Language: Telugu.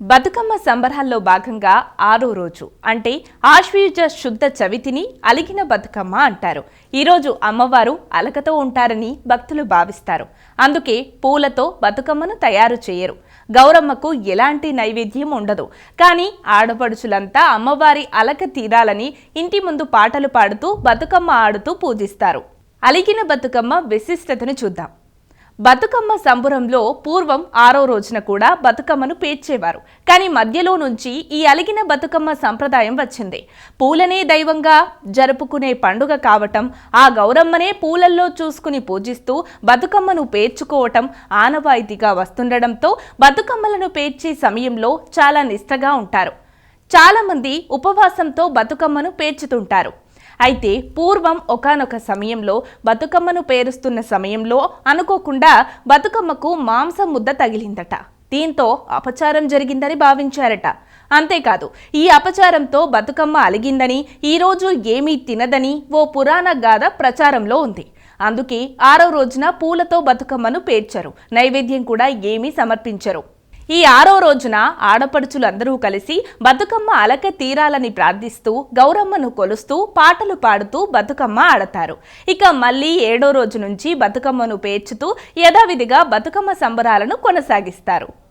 బతుకమ్మ సంబరాల్లో భాగంగా ఆరో రోజు అంటే ఆశ్వీజ శుద్ధ చవితిని అలిగిన బతుకమ్మ అంటారు. ఈరోజు అమ్మవారు అలకతో ఉంటారని భక్తులు భావిస్తారు. అందుకే పూలతో బతుకమ్మను తయారు చేయరు. గౌరమ్మకు ఎలాంటి నైవేద్యం ఉండదు. కానీ ఆడపడుచులంతా అమ్మవారి అలక తీరాలని ఇంటి ముందు పాటలు పాడుతూ బతుకమ్మ ఆడుతూ పూజిస్తారు. అలిగిన బతుకమ్మ విశిష్టతను చూద్దాం. బతుకమ్మ సంబురంలో పూర్వం ఆరో రోజున కూడా బతుకమ్మను పేర్చేవారు. కానీ మధ్యలో నుంచి ఈ అలిగిన బతుకమ్మ సంప్రదాయం వచ్చింది. పూలనే దైవంగా జరుపుకునే పండుగ కావటం ఆ గౌరమ్మనే పూలల్లో చూసుకుని పూజిస్తూ బతుకమ్మను పేర్చుకోవటం ఆనవాయితీగా వస్తుండడంతో బతుకమ్మలను పేర్చే సమయంలో చాలా నిష్టగా ఉంటారు. చాలామంది ఉపవాసంతో బతుకమ్మను పేర్చుతుంటారు. అయితే పూర్వం ఒకానొక సమయంలో బతుకమ్మను పేరుస్తున్న సమయంలో అనుకోకుండా బతుకమ్మకు మాంసం ముద్ద తగిలిందట. దీంతో అపచారం జరిగిందని భావించారట. అంతేకాదు ఈ అపచారంతో బతుకమ్మ అలిగిందని ఈరోజు ఏమీ తినదని ఓ పురాణ గాథ ప్రచారంలో ఉంది. అందుకే ఆరో రోజున పూలతో బతుకమ్మను పేర్చరు. నైవేద్యం కూడా ఏమీ సమర్పించరు. ఈ ఆరో రోజున ఆడపడుచులందరూ కలిసి బతుకమ్మ అలక తీరాలని ప్రార్థిస్తూ గౌరమ్మను కొలుస్తూ పాటలు పాడుతూ బతుకమ్మ ఆడతారు. ఇక మళ్ళీ ఏడో రోజు నుంచి బతుకమ్మను పేర్చుతూ యథావిధిగా బతుకమ్మ సంబరాలను కొనసాగిస్తారు.